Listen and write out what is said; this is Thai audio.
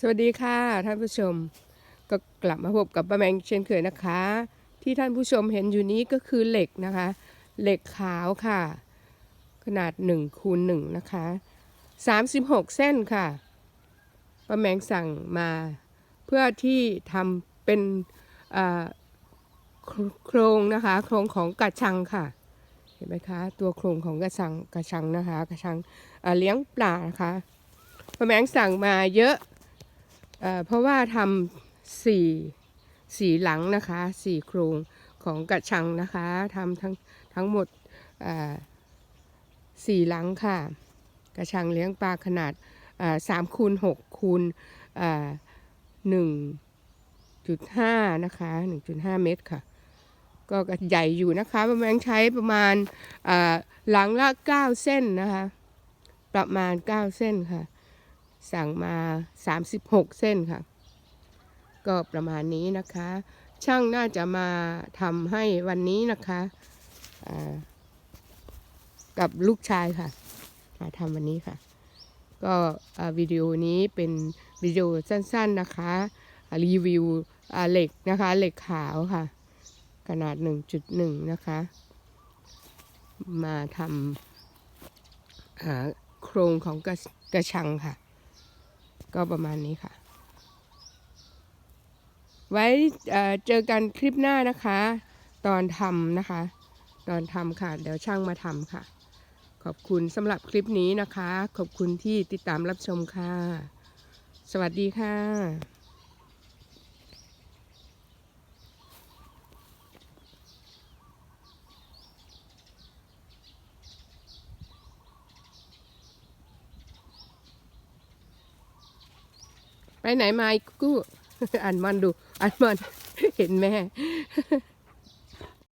สวัสดีค่ะท่านผู้ชม ก็กลับมาพบกับป้าแมงเช่นเคยนะคะ ที่ท่านผู้ชมเห็นอยู่นี้ก็คือเหล็กนะคะ เหล็กขาวค่ะ ขนาด1คูณ1นะคะ 36 เส้นค่ะป้าแมงสั่งมาเพื่อที่ทำเป็นอ่าโครงนะคะ โครงของกระชังค่ะ เห็นไหมคะ ตัวโครงของกระชังกระชังนะคะ กระชังเลี้ยงปลานะคะป้าแมงสั่งมาเยอะ เเพราะว่าทำสี่สี่หลังนะคะสี่โครงของกระชังนะคะทำทั้งทั้งหมดสี่หลังค่ะ กระชังเลี้ยงปลาขนาดสามคูณหกคูณหนึ่งจุดห้านะคะหนึ่งจุดห้าเมตรค่ะ ก็ใหญ่อยู่นะคะประมาณใช้ประมาณหลังละเก้าเส้นนะคะ ประมาณเก้าเส้นค่ะ สั่งมา 36 เส้นค่ะ ก็ประมาณนี้นะคะ ช่างน่าจะมาทำให้วันนี้นะคะกับลูกชายค่ะ มาทำวันนี้ค่ะ ก็วิดีโอนี้เป็นวิดีโอสั้นๆนะคะ รีวิวเหล็กนะคะเหล็กขาวค่ะ ขนาด 1.1 นะคะ มาทำอ่าโครงของกระกระชังค่ะ ก็ประมาณนี้ค่ะ ไว้เจอกันคลิปหน้านะคะ ตอนทำนะคะ ตอนทำค่ะ เดี๋ยวช่างมาทำค่ะ ขอบคุณสำหรับคลิปนี้นะคะ ขอบคุณที่ติดตามรับชมค่ะ สวัสดีค่ะ ไปไหนมาอีกกู้อันมันดู อ่านมัน เห็นแม่